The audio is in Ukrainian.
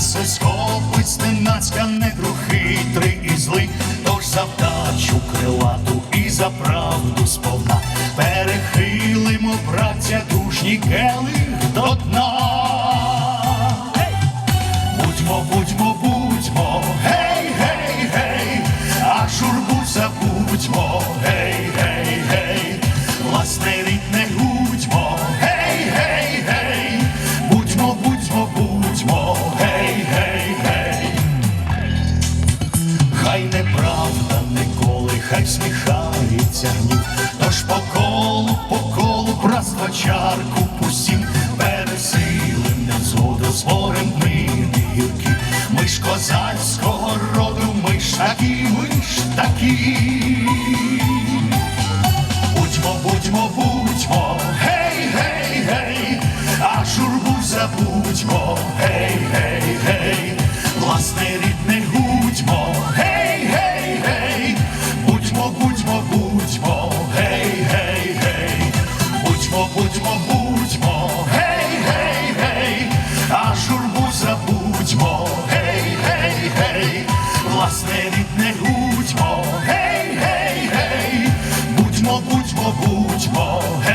Нас ось хопить стенацька негру хитрий і злий, тож за вдачу крилату і за правду сповна. Перехилимо, браття, дужній келих до дна. Будьмо, будьмо, будьмо, гей, гей, гей, а журбу забудьмо, хай сміхається гнів, тож по колу, по колу, братства чарку пустім, пересилим незгоду, зворим мирні гіркі. Ми ж козацького роду, ми ж такі, ми ж такі. Будьмо, будьмо, будьмо, гей, гей, гей, а журбу забудьмо, гей, гей, гей, власне рідне гудьмо, будьмо, будьмо, гей, гей, гей, а журбу забудьмо, гей, гей, гей, власне рідне гудьмо, гей, гей, гей, будьмо, будьмо, будьмо, гей.